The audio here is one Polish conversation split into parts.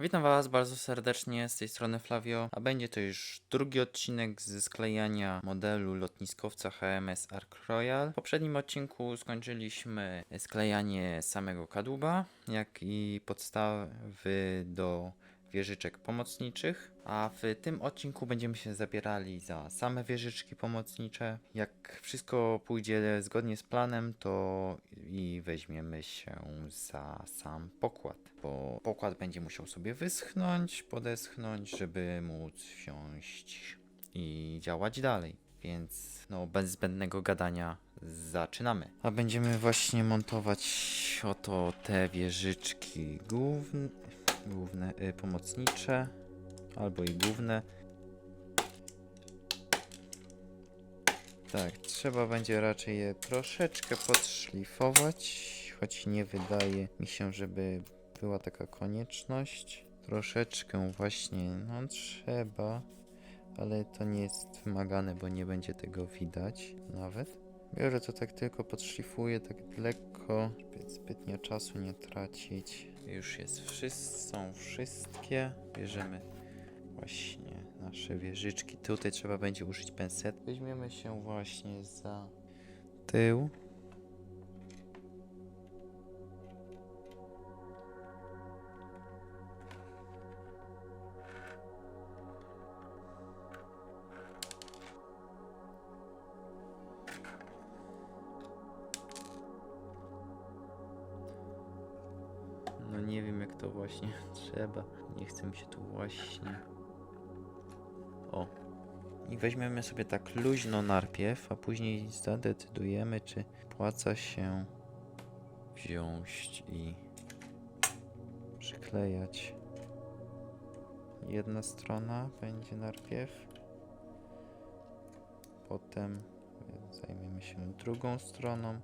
Witam Was bardzo serdecznie z tej strony Flavio, a będzie to już drugi odcinek ze sklejania modelu lotniskowca HMS Ark Royal. W poprzednim odcinku skończyliśmy sklejanie samego kadłuba, jak i podstawy do wieżyczek pomocniczych, a w tym odcinku będziemy się zabierali za same wieżyczki pomocnicze. Jak wszystko pójdzie zgodnie z planem, to i weźmiemy się za sam pokład, bo pokład będzie musiał sobie wyschnąć, podeschnąć, żeby móc wsiąść i działać dalej. Więc no bez zbędnego gadania zaczynamy. A będziemy właśnie montować oto te wieżyczki główne, główne y, pomocnicze albo i główne. Tak, trzeba będzie raczej je troszeczkę podszlifować, choć nie wydaje mi się, żeby była taka konieczność. Troszeczkę właśnie, no trzeba, ale to nie jest wymagane, bo nie będzie tego widać nawet. Biorę to tak tylko podszlifuję, tak lekko, żeby zbytnio czasu nie tracić. Już jest, wszyscy, są wszystkie. Bierzemy właśnie nasze wieżyczki. Tutaj trzeba będzie użyć penset. Weźmiemy się właśnie za tył. Właśnie trzeba. Nie chce mi się tu właśnie. O. I weźmiemy sobie tak luźno najpierw, a później zadecydujemy, czy płaca się wziąć i przyklejać. Jedna strona będzie najpierw. Potem zajmiemy się drugą stroną.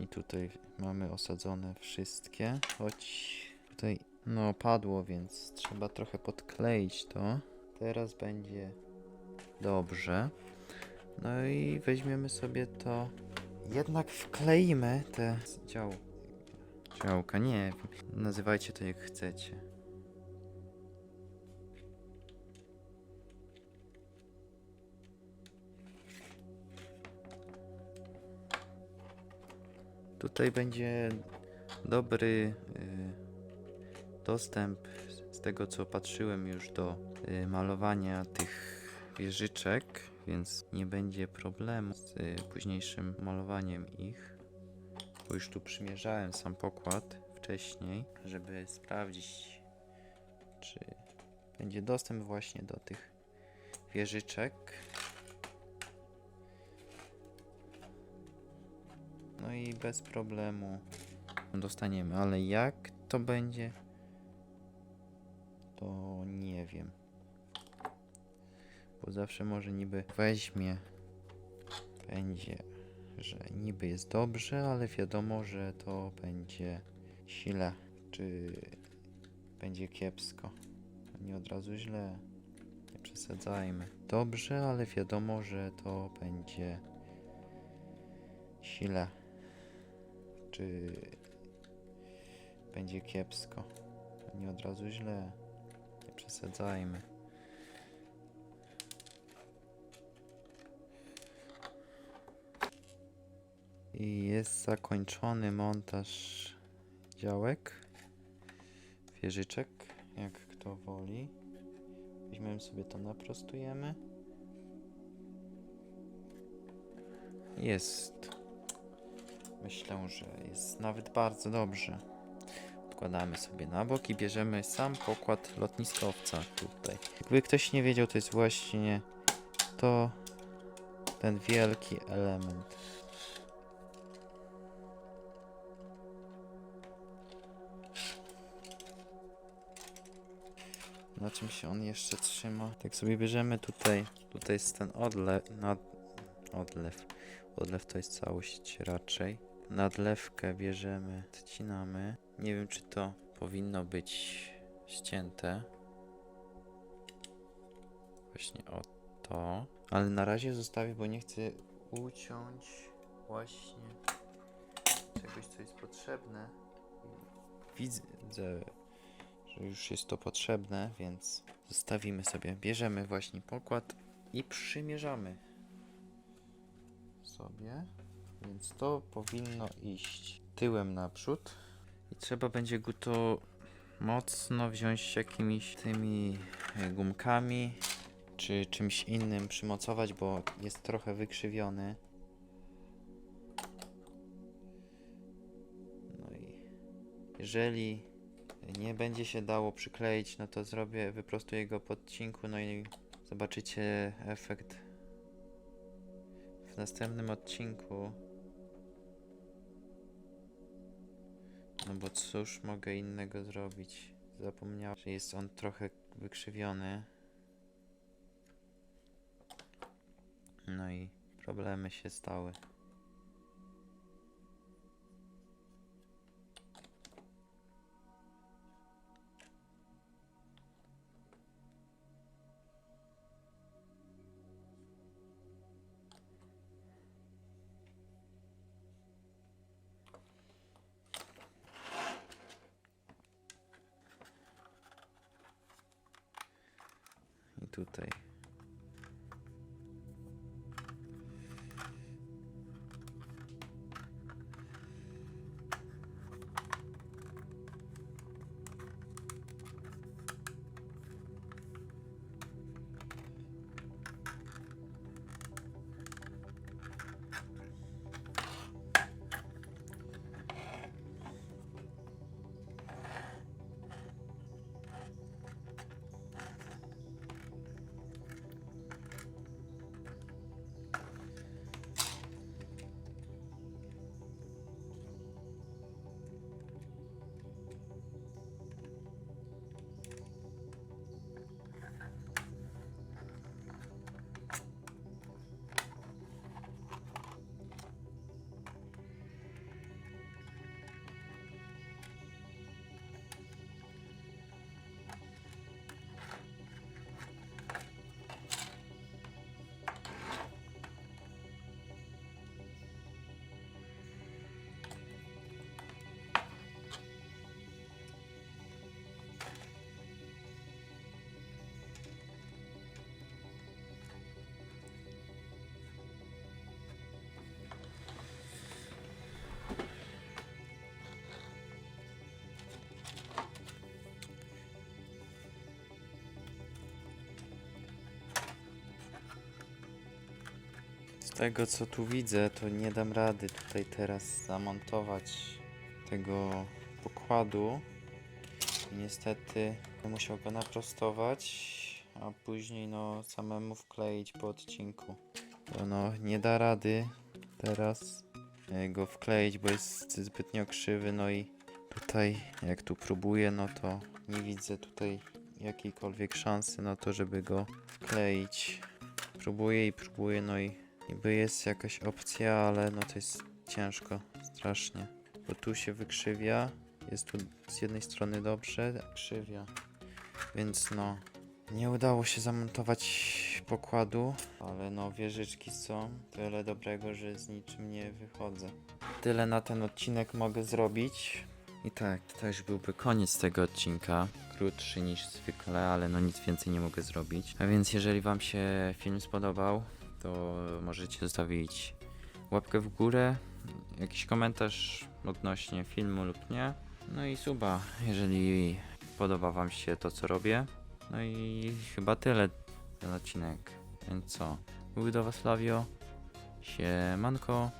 I tutaj mamy osadzone wszystkie, choć tutaj no padło, więc trzeba trochę podkleić to. Teraz będzie dobrze. No i weźmiemy sobie to. Jednak wkleimy te dział. Działka, nie. Nazywajcie to jak chcecie. Tutaj będzie dobry y, dostęp z tego co patrzyłem już do y, malowania tych wieżyczek, więc nie będzie problemu z y, późniejszym malowaniem ich. Bo już tu przymierzałem sam pokład wcześniej, żeby sprawdzić, czy będzie dostęp właśnie do tych wieżyczek. No i bez problemu dostaniemy, ale jak to będzie, to nie wiem. Bo zawsze może niby weźmie, będzie, że niby jest dobrze, ale wiadomo, że to będzie źle, czy będzie kiepsko. Nie od razu źle, nie przesadzajmy. Dobrze, ale wiadomo, że to będzie źle czy będzie kiepsko. Nie od razu źle. Nie przesadzajmy. I jest zakończony montaż działek, wieżyczek, jak kto woli. Weźmiemy sobie to, naprostujemy. Jest Myślę, że jest nawet bardzo dobrze. Odkładamy sobie na bok i bierzemy sam pokład lotniskowca tutaj. Jakby ktoś nie wiedział, to jest właśnie to ten wielki element. na czym się on jeszcze trzyma. Tak sobie bierzemy tutaj, tutaj jest ten odlew, nad, odlew, odlew to jest całość raczej. Nadlewkę bierzemy, odcinamy. Nie wiem czy to powinno być ścięte. Właśnie o to. Ale na razie zostawię, bo nie chcę uciąć właśnie czegoś, co jest potrzebne. Widzę, że już jest to potrzebne, więc zostawimy sobie. Bierzemy właśnie pokład i przymierzamy sobie. Więc to powinno iść tyłem naprzód. I trzeba będzie go to mocno wziąć jakimiś tymi e, gumkami czy czymś innym przymocować, bo jest trochę wykrzywiony. No i jeżeli nie będzie się dało przykleić, no to zrobię, wyprostuję go po odcinku, no i zobaczycie efekt w następnym odcinku. No bo cóż mogę innego zrobić? Zapomniałem, że jest on trochę wykrzywiony. No i problemy się stały. Tutaj. Tego co tu widzę, to nie dam rady tutaj teraz zamontować tego pokładu. Niestety musiał go naprostować, a później no samemu wkleić po odcinku. Bo no nie da rady teraz e, go wkleić, bo jest zbytnio krzywy, no i tutaj jak tu próbuję, no to nie widzę tutaj jakiejkolwiek szansy na to, żeby go wkleić. Próbuję i próbuję, no i niby jest jakaś opcja, ale no to jest ciężko, strasznie. Bo tu się wykrzywia, jest tu z jednej strony dobrze, krzywia. Więc no, nie udało się zamontować pokładu, ale no wieżyczki są. Tyle dobrego, że z niczym nie wychodzę. Tyle na ten odcinek mogę zrobić. I tak, to już byłby koniec tego odcinka. Krótszy niż zwykle, ale no nic więcej nie mogę zrobić. A więc jeżeli wam się film spodobał, to możecie zostawić łapkę w górę, jakiś komentarz odnośnie filmu lub nie. No i suba, jeżeli podoba wam się to co robię. No i chyba tyle ten odcinek. Więc co? Mówił do was Flavio. Siemanko.